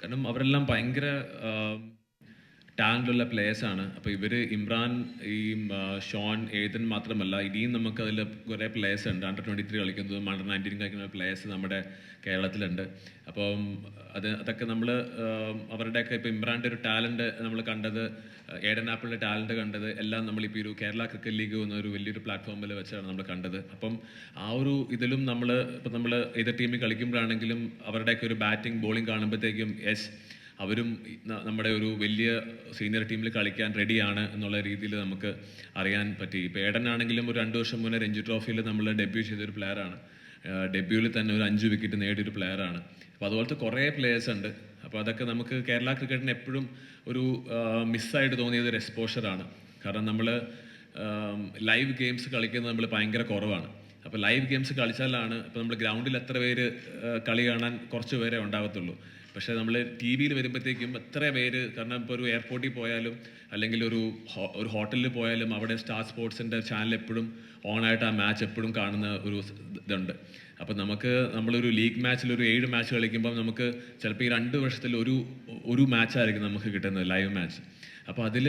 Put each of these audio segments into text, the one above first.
കാരണം അവരെല്ലാം ഭയങ്കര ടാലന്റുള്ള പ്ലേയേഴ്സാണ് അപ്പോൾ ഇവർ ഇമ്രാൻ ഈ ഷോൺ ഏതൻ മാത്രമല്ല ഇനിയും നമുക്ക് അതിൽ കുറേ പ്ലേയേഴ്സ് ഉണ്ട്. അണ്ടർ ട്വന്റി ത്രീ കളിക്കുന്നതും അണ്ടർ നയന്റീൻ കളിക്കുന്ന പ്ലേയേഴ്സ് നമ്മുടെ കേരളത്തിലുണ്ട്. അപ്പം അത് അതൊക്കെ നമ്മൾ അവരുടെയൊക്കെ ഇപ്പോൾ ഇമ്രാന്റെ ഒരു ടാലന്റ് നമ്മൾ കണ്ടത് ഏഡൻ ആപ്പിളിന്റെ ടാലന്റ് കണ്ടത് എല്ലാം നമ്മളിപ്പോൾ ഒരു കേരള ക്രിക്കറ്റ് ലീഗ് എന്നൊരു വലിയൊരു പ്ലാറ്റ്ഫോമിൽ വെച്ചാണ് നമ്മൾ കണ്ടത്. അപ്പം ആ ഒരു ഇതിലും നമ്മൾ ഇപ്പം നമ്മൾ ഏത് ടീമിൽ കളിക്കുമ്പോഴാണെങ്കിലും അവരുടെയൊക്കെ ഒരു ബാറ്റിംഗ് ബോളിംഗ് കാണുമ്പോഴത്തേക്കും യെസ് അവരും നമ്മുടെ ഒരു വലിയ സീനിയർ ടീമിൽ കളിക്കാൻ റെഡിയാണ് എന്നുള്ള രീതിയിൽ നമുക്ക് അറിയാൻ പറ്റി. ഇപ്പോൾ ഏടനാണെങ്കിലും ഒരു രണ്ട് വർഷം മുന്നേ രഞ്ജി ട്രോഫിയിൽ നമ്മൾ ഡെബ്യൂ ചെയ്തൊരു പ്ലെയറാണ് ഡെബ്യൂവിൽ തന്നെ ഒരു അഞ്ച് വിക്കറ്റ് നേടിയൊരു പ്ലെയറാണ് അപ്പോൾ അതുപോലത്തെ കുറേ പ്ലേയേഴ്സ് ഉണ്ട്. അപ്പോൾ അതൊക്കെ നമുക്ക് കേരള ക്രിക്കറ്റിന് എപ്പോഴും ഒരു മിസ്സായിട്ട് തോന്നിയത് ഒരു എക്സ്പോഷറാണ് കാരണം നമ്മൾ ലൈവ് ഗെയിംസ് കളിക്കുന്നത് നമ്മൾ ഭയങ്കര കുറവാണ്. അപ്പോൾ ലൈവ് ഗെയിംസ് കളിച്ചാലാണ് ഇപ്പോൾ നമ്മൾ ഗ്രൗണ്ടിൽ എത്ര പേര് കളി കാണാൻ കുറച്ച് പേരെ ഉണ്ടാകത്തുള്ളൂ. പക്ഷേ നമ്മൾ ടി വിയിൽ വരുമ്പോഴത്തേക്കും എത്ര പേര് കാരണം ഇപ്പോൾ ഒരു എയർപോർട്ടിൽ പോയാലും അല്ലെങ്കിൽ ഒരു ഒരു ഹോട്ടലിൽ പോയാലും അവിടെ സ്റ്റാർ സ്പോർട്സിന്റെ ചാനൽ എപ്പോഴും ഓണായിട്ട് ആ മാച്ച് എപ്പോഴും കാണുന്ന ഒരു ഇതുണ്ട്. അപ്പോൾ നമുക്ക് നമ്മളൊരു ലീഗ് മാച്ചിൽ ഒരു ഏഴ് മാച്ച് കളിക്കുമ്പോൾ നമുക്ക് ചിലപ്പോൾ ഈ രണ്ട് വർഷത്തിൽ ഒരു ഒരു മാച്ചായിരിക്കും നമുക്ക് കിട്ടുന്നത് ലൈവ് മാച്ച്. അപ്പോൾ അതിൽ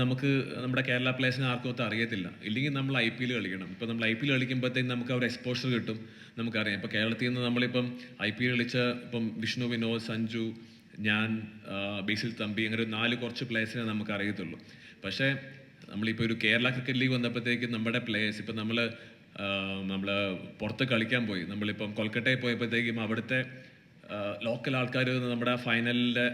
നമുക്ക് നമ്മുടെ കേരള പ്ലേസിനെ ആർക്കും ഒത്തും അറിയത്തില്ല. ഇല്ലെങ്കിൽ നമ്മൾ ഐ പി എൽ കളിക്കണം. ഇപ്പോൾ നമ്മൾ ഐ പി എൽ കളിക്കുമ്പോഴത്തേക്കും നമുക്ക് ഒരു എക്സ്പോഷർ കിട്ടും. നമുക്കറിയാം. ഇപ്പോൾ കേരളത്തിൽ നിന്ന് നമ്മളിപ്പം ഐ പി എൽ കളിച്ച ഇപ്പം വിഷ്ണു വിനോദ് സഞ്ജു ഞാൻ ബേസിൽ തമ്പി അങ്ങനെ ഒരു നാല് കുറച്ച് പ്ലേയേഴ്സിനെ നമുക്ക് അറിയത്തുള്ളൂ. പക്ഷേ നമ്മളിപ്പോൾ ഒരു കേരള ക്രിക്കറ്റ് ലീഗ് വന്നപ്പോഴത്തേക്കും നമ്മുടെ പ്ലേയേഴ്സ് ഇപ്പം നമ്മൾ നമ്മൾ പുറത്ത് കളിക്കാൻ പോയി. നമ്മളിപ്പം കൊൽക്കട്ടയിൽ പോയപ്പോഴത്തേക്കും അവിടുത്തെ ലോക്കൽ ആൾക്കാർ നമ്മുടെ ഫൈനലിന്റെ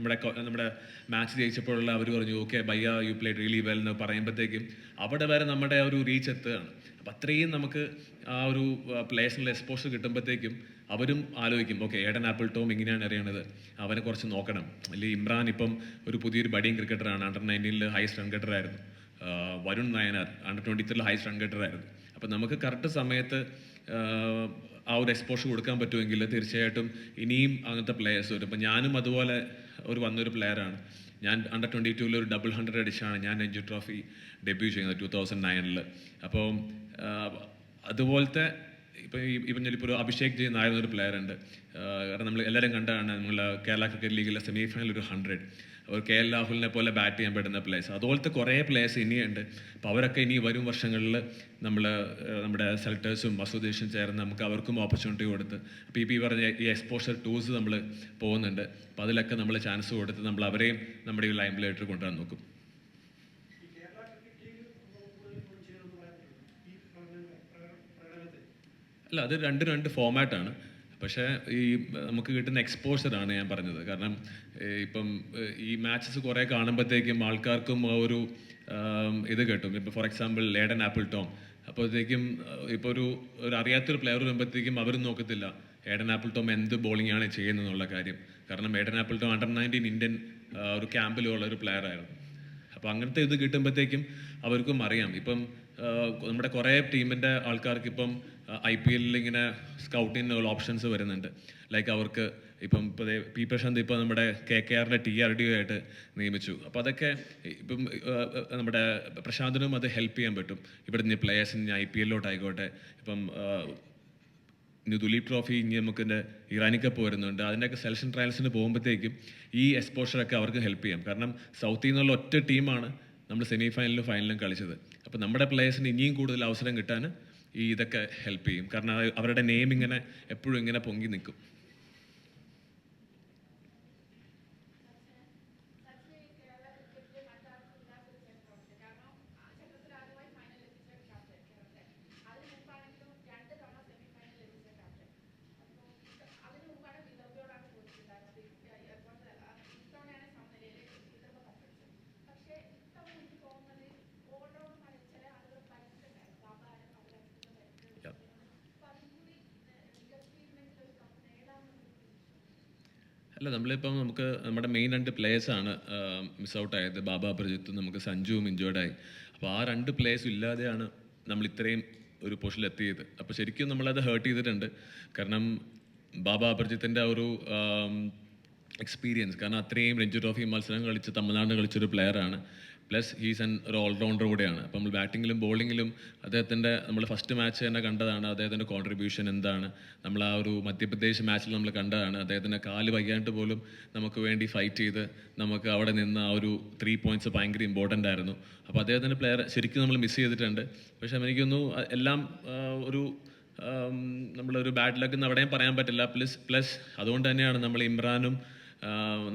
നമ്മുടെ നമ്മുടെ മാച്ച് ജയിച്ചപ്പോഴുള്ള അവർ പറഞ്ഞു okay bhaiya you play really well എന്ന് പറയുമ്പോഴത്തേക്കും അവിടെ വരെ നമ്മുടെ ഒരു റീച്ച് എത്തുകയാണ്. അപ്പം അത്രയും നമുക്ക് ആ ഒരു പ്ലേസിനുള്ള എക്സ്പോഷർ കിട്ടുമ്പോഴത്തേക്കും അവരും ആലോചിക്കും ഓക്കെ ഏഡൻ ആപ്പിൾ ടോം ഇങ്ങനെയാണ് അറിയണത്. അവനെ കുറച്ച് നോക്കണം. അല്ലെങ്കിൽ ഇമ്രാൻ ഇപ്പം ഒരു പുതിയൊരു ബഡിങ് ക്രിക്കറ്ററാണ് അണ്ടർ നയന്റീനിൽ ഹൈസ്റ്റ് റൺ ഗട്ടറായിരുന്നു വരുൺ നയനാർ അണ്ടർ ട്വന്റി ത്രീയിൽ ഹൈസ്റ്റ് റൺ ഗട്ടറായിരുന്നു അപ്പം നമുക്ക് കറക്റ്റ് സമയത്ത് ആ ഒരു എക്സ്പോഷർ കൊടുക്കാൻ പറ്റുമെങ്കിൽ തീർച്ചയായിട്ടും ഇനിയും അങ്ങനത്തെ പ്ലേയേഴ്സ് വരും. അപ്പം ഞാനും അതുപോലെ ഒരു വന്നൊരു പ്ലെയറാണ് ഞാൻ അണ്ടർ ട്വന്റി ടൂവിൽ ഒരു ഡബിൾ ഹൺഡ്രഡ് അടിച്ചാണ് ഞാൻ രഞ്ജു ട്രോഫി ഡെബ്യൂ ചെയ്യുന്നത് ടു തൗസൻഡ് നയനിൽ അപ്പോൾ അതുപോലത്തെ ഇപ്പം ഈ ഇപ്പം ഞാനിപ്പോൾ ഒരു അഭിഷേക് ജയ് നായർ എന്നൊരു പ്ലെയർ ഉണ്ട്. കാരണം നമ്മൾ എല്ലാവരും കണ്ടതാണ് നമ്മൾ കേരള ക്രിക്കറ്റ് ലീഗിലെ സെമി ഫൈനൽ ഒരു ഹൺഡ്രഡ് ഒരു കെ എൽ രാഹുലിനെ പോലെ ബാറ്റ് ചെയ്യാൻ പറ്റുന്ന പ്ലേയേഴ്സ് അതുപോലത്തെ കുറേ പ്ലേയേഴ്സ് ഇനിയുണ്ട്. അപ്പോൾ അവരൊക്കെ ഇനി വരും വർഷങ്ങളിൽ നമ്മൾ നമ്മുടെ സെലക്ടേഴ്സും അസോസിയേഷൻ ചേർന്ന് നമുക്ക് അവർക്കും ഓപ്പർച്യൂണിറ്റി കൊടുത്ത് അപ്പോൾ ഈ പറഞ്ഞ ഈ എക്സ്പോഷർ ടൂർസ് നമ്മൾ പോകുന്നുണ്ട്. അപ്പോൾ അതിലൊക്കെ നമ്മൾ ചാൻസ് കൊടുത്ത് നമ്മൾ അവരെയും നമ്മുടെ ഈ ലൈംബിലേറ്റർ കൊണ്ടുവരാൻ നോക്കും. അല്ല അത് രണ്ട് രണ്ട് ഫോമാറ്റാണ് പക്ഷേ ഈ നമുക്ക് കിട്ടുന്ന എക്സ്പോഷറാണ് ഞാൻ പറഞ്ഞത്. കാരണം ഇപ്പം ഈ മാച്ചസ് കുറേ കാണുമ്പോഴത്തേക്കും ആൾക്കാർക്കും ആ ഒരു ഇത് കിട്ടും. ഇപ്പോൾ ഫോർ എക്സാമ്പിൾ ലേഡൻ ആപ്പിൾ ടോം. അപ്പോഴത്തേക്കും ഇപ്പോൾ ഒരു ഒരു അറിയാത്തൊരു പ്ലെയർ വരുമ്പോഴത്തേക്കും അവരും നോക്കത്തില്ല. ഏഡൻ ആപ്പിൾ ടോം എന്ത് ബോളിംഗ് ആണ് ചെയ്യുന്നത് എന്നുള്ള കാര്യം. കാരണം Eden Apple Tom under nineteen Indian ഒരു ക്യാമ്പിലുള്ള ഒരു പ്ലെയർ ആയിരുന്നു. അപ്പോൾ അങ്ങനത്തെ ഇത് കിട്ടുമ്പോഴത്തേക്കും അവർക്കും അറിയാം. ഇപ്പം നമ്മുടെ കുറേ ടീമിന്റെ ആൾക്കാർക്ക് ഇപ്പം ഐ പി എല്ലിൽ ഇങ്ങനെ സ്കൗട്ടിനുള്ള ഓപ്ഷൻസ് വരുന്നുണ്ട്. ലൈക്ക് അവർക്ക് ഇപ്പം ഇപ്പോൾ പി പ്രശാന്ത് ഇപ്പോൾ നമ്മുടെ കെ കെ ആറിന്റെ ടി ആർ ഡി ആയിട്ട് നിയമിച്ചു. അപ്പോൾ അതൊക്കെ ഇപ്പം നമ്മുടെ പ്രശാന്തിനും അത് ഹെൽപ്പ് ചെയ്യാൻ പറ്റും. ഇവിടെ നിന്ന് പ്ലേയേഴ്സിന് ഐ പി എല്ലിലോട്ടായിക്കോട്ടെ ഇപ്പം ഇനി ദുലീപ് ട്രോഫി ഇനി നമുക്ക് ഇറാനി കപ്പ് വരുന്നുണ്ട്. അതിന്റെയൊക്കെ സെലക്ഷൻ ട്രയൽസിന് പോകുമ്പോഴത്തേക്കും ഈ എക്സ്പോഷറൊക്കെ അവർക്ക് ഹെൽപ്പ് ചെയ്യാം. കാരണം സൗത്തിൽ നിന്നുള്ള ഒറ്റ ടീമാണ് നമ്മൾ സെമി ഫൈനലിലും ഫൈനലിലും കളിച്ചത്. അപ്പോൾ നമ്മുടെ പ്ലേയേഴ്സിന് ഇനിയും കൂടുതൽ അവസരം കിട്ടാൻ ഈ ഇതൊക്കെ ഹെൽപ്പ് ചെയ്യും. കാരണം അവരുടെ നെയിം ഇങ്ങനെ എപ്പോഴും ഇങ്ങനെ പൊങ്ങി നിൽക്കും. അല്ല നമ്മളിപ്പം നമുക്ക് നമ്മുടെ മെയിൻ രണ്ട് പ്ലേയേഴ്സാണ് മിസ് ഔട്ട് ആയത്. ബാബ പ്രജിത്തും നമുക്ക് സഞ്ജുവും ഇഞ്ചോർഡ് ആയി. അപ്പോൾ ആ രണ്ട് പ്ലേയേഴ്സും ഇല്ലാതെയാണ് നമ്മൾ ഇത്രയും ഒരു പൊസിഷനിൽ എത്തിയത്. അപ്പോൾ ശരിക്കും നമ്മളത് ഹേർട്ട് ചെയ്തിട്ടുണ്ട്. കാരണം ബാബ അപർജിത്തിന്റെ ഒരു എക്സ്പീരിയൻസ് കാരണം അത്രയും രഞ്ജി ട്രോഫി മത്സരം കളിച്ച് തമിഴ്നാട് കളിച്ചൊരു പ്ലെയറാണ് പ്ലസ് ഹീസ് ആൻ ഒരു ഓൾറൗണ്ടർ കൂടെയാണ്. അപ്പോൾ നമ്മൾ ബാറ്റിങ്ങിലും ബോളിങ്ങിലും അദ്ദേഹത്തിന്റെ നമ്മൾ ഫസ്റ്റ് മാച്ച് തന്നെ കണ്ടതാണ്. അദ്ദേഹത്തിന്റെ കോൺട്രിബ്യൂഷൻ എന്താണ്? നമ്മൾ ആ ഒരു മധ്യപ്രദേശ് മാച്ചിൽ നമ്മൾ കണ്ടതാണ്. അദ്ദേഹത്തിന്റെ കാൽ വയ്യാണ്ട് പോലും നമുക്ക് വേണ്ടി ഫൈറ്റ് ചെയ്ത് നമുക്ക് അവിടെ നിന്ന് ആ ഒരു ത്രീ പോയിന്റ്സ് ഭയങ്കര ഇമ്പോർട്ടന്റ് ആയിരുന്നു. അപ്പോൾ അദ്ദേഹത്തിന്റെ പ്ലെയർ ശരിക്കും നമ്മൾ മിസ് ചെയ്തിട്ടുണ്ട്. പക്ഷേ എനിക്കൊന്നു എല്ലാം ഒരു നമ്മളൊരു ബാഡ് ലക്ക് എന്ന് അവിടെയും പറയാൻ പറ്റില്ല. പ്ലസ് പ്ലസ് അതുകൊണ്ട് തന്നെയാണ് നമ്മൾ ഇമ്രാനും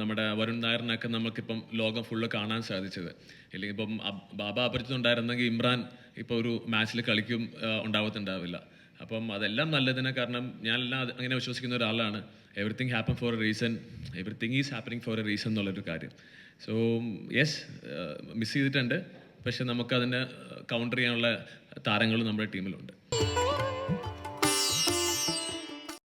നമ്മുടെ വരുൺ നായറിനൊക്കെ നമുക്കിപ്പം ലോകം ഫുള്ള് കാണാൻ സാധിച്ചത്. ഇല്ലെങ്കിൽ ഇപ്പം ബാബ അപരിചിതമുണ്ടായിരുന്നെങ്കിൽ ഇമ്രാൻ ഇപ്പോൾ ഒരു മാച്ചിൽ കളിക്കും ഉണ്ടാവത്തുണ്ടാവില്ല. അപ്പം അതെല്ലാം നല്ലതിന് കാരണം ഞാനെല്ലാം അങ്ങനെ വിശ്വസിക്കുന്ന ഒരാളാണ്. Everything happen for a reason everything is happening for a reason എന്നുള്ളൊരു കാര്യം. സോ യെസ് മിസ് ചെയ്തിട്ടുണ്ട്. പക്ഷെ നമുക്കതിനെ കൗണ്ടർ ചെയ്യാനുള്ള താരങ്ങളും നമ്മുടെ ടീമിലുണ്ട്